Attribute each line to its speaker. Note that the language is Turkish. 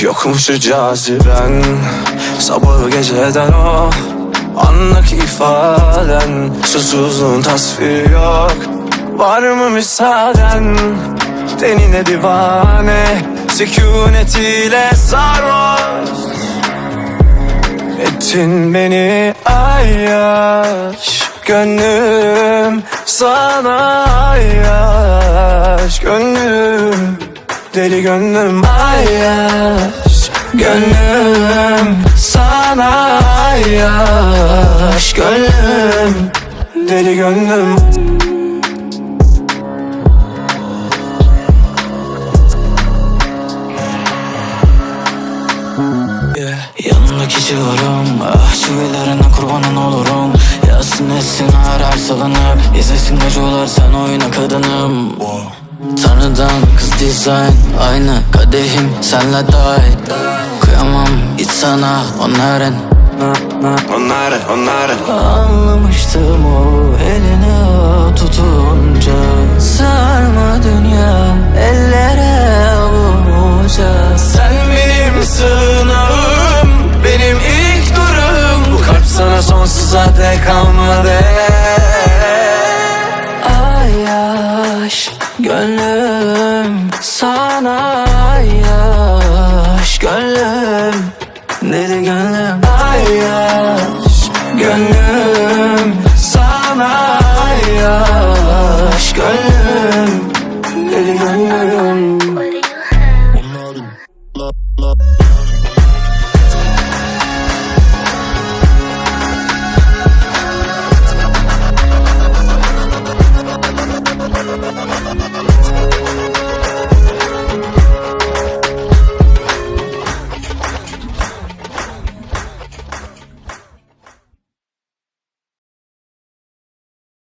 Speaker 1: Yokmuşu caziben. Sabahı geceden o Anlık ifaden. Susuzluğun tasviri yok Var mı müsaaden? Tenine divane Sükunetiyle sarhoş. Ettin beni ayyaş Gönlüm sana ayyaş Gönlüm deli gönlüm ayyaş Gönlüm sana ayyaş Gönlüm. Deli gönlüm. Yeah. Kişiyorum Ah çivilerine kurbanın olurum. Yazsın etsin her her salınıp İzlesin gacılar sen oyna kadınım. Kız dizayn Aynı kadehim senle dahil Kıyamam hiç sana onların Onların onların Anlamıştım o eline tutunca. Sarma dünya ellere vurunca. Sen benim sığınağım Benim ilk durum Bu kalp sana sonsuza dek kalmadı sana yaş. Gönlüm Deli gönlüm Ay yaş. Gönlüm sana yaş. Gönlüm Deli gönlüm